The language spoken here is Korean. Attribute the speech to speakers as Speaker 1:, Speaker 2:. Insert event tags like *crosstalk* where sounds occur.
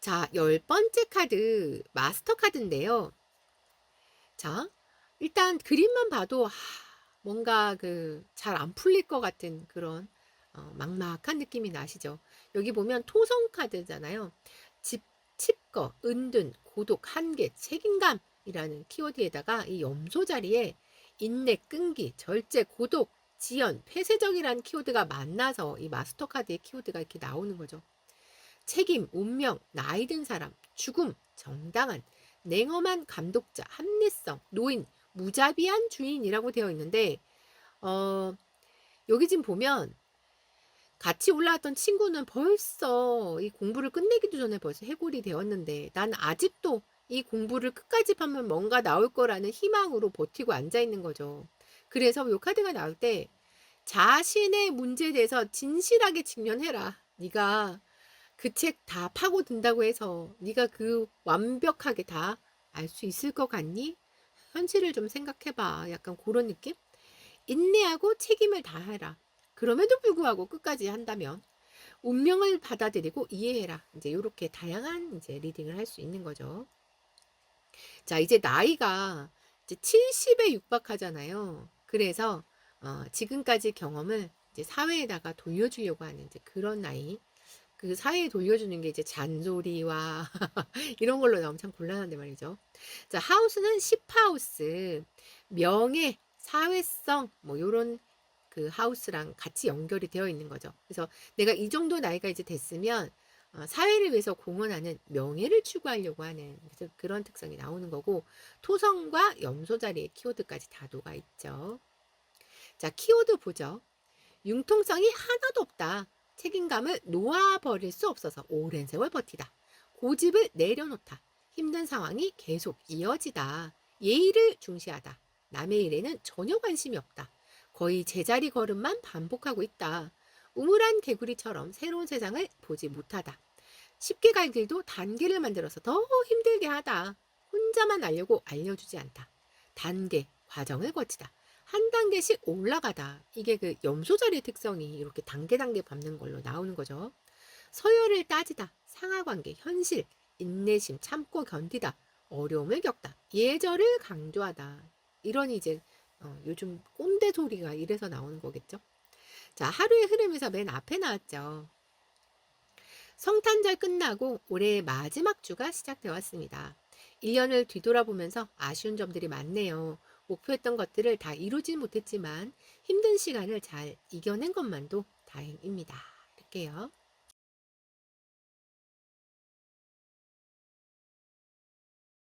Speaker 1: 자, 열 번째 카드, 마스터 카드인데요. 자, 일단 그림만 봐도 하, 뭔가 그 잘 안 풀릴 것 같은 그런 어, 막막한 느낌이 나시죠? 여기 보면 토성 카드잖아요. 집, 칩거, 은둔, 고독, 한계, 책임감이라는 키워드에다가 이 염소 자리에 인내, 끈기, 절제, 고독, 지연, 폐쇄적이라는 키워드가 만나서 이 마스터 카드의 키워드가 이렇게 나오는 거죠. 책임, 운명, 나이 든 사람, 죽음, 정당한, 냉엄한 감독자, 합리성, 노인, 무자비한 주인이라고 되어 있는데, 어, 여기 지금 보면 같이 올라왔던 친구는 벌써 이 공부를 끝내기도 전에 벌써 해골이 되었는데, 난 아직도 이 공부를 끝까지 하면 뭔가 나올 거라는 희망으로 버티고 앉아 있는 거죠. 그래서 이 카드가 나올 때 자신의 문제에 대해서 진실하게 직면해라. 네가 그 책 다 파고든다고 해서 네가 그 완벽하게 다 알 수 있을 것 같니? 현실을 좀 생각해봐. 약간 그런 느낌? 인내하고 책임을 다해라. 그럼에도 불구하고 끝까지 한다면 운명을 받아들이고 이해해라. 이제 이렇게 다양한 이제 리딩을 할 수 있는 거죠. 자, 이제 나이가 이제 70에 육박하잖아요. 그래서 어, 지금까지 경험을 이제 사회에다가 돌려주려고 하는 이제 그런 나이. 그 사회에 돌려주는 게 이제 잔소리와 *laughs* 이런 걸로 나오면 참 곤란한데 말이죠. 자, 하우스는 10하우스, 명예, 사회성, 뭐, 요런 그 하우스랑 같이 연결이 되어 있는 거죠. 그래서 내가 이 정도 나이가 이제 됐으면 어, 사회를 위해서 공헌하는 명예를 추구하려고 하는 그래서 그런 특성이 나오는 거고 토성과 염소 자리의 키워드까지 다 녹아 있죠. 자, 키워드 보죠. 융통성이 하나도 없다. 책임감을 놓아버릴 수 없어서 오랜 세월 버티다. 고집을 내려놓다. 힘든 상황이 계속 이어지다. 예의를 중시하다. 남의 일에는 전혀 관심이 없다. 거의 제자리 걸음만 반복하고 있다. 우물한 개구리처럼 새로운 세상을 보지 못하다. 쉽게 갈 길도 단계를 만들어서 더 힘들게 하다. 혼자만 알려고 알려주지 않다. 단계, 과정을 거치다. 한 단계씩 올라가다. 이게 그 염소 자리의 특성이 이렇게 단계 단계 밟는 걸로 나오는 거죠. 서열을 따지다. 상하관계, 현실, 인내심, 참고 견디다. 어려움을 겪다. 예절을 강조하다. 이런 이제 어, 요즘 꼰대 소리가 이래서 나오는 거겠죠. 자, 하루의 흐름에서 맨 앞에 나왔죠. 성탄절 끝나고 올해의 마지막 주가 시작되어 왔습니다. 1년을 뒤돌아보면서 아쉬운 점들이 많네요. 목표했던 것들을 다 이루진 못했지만 힘든 시간을 잘 이겨낸 것만도 다행입니다. 이렇게요.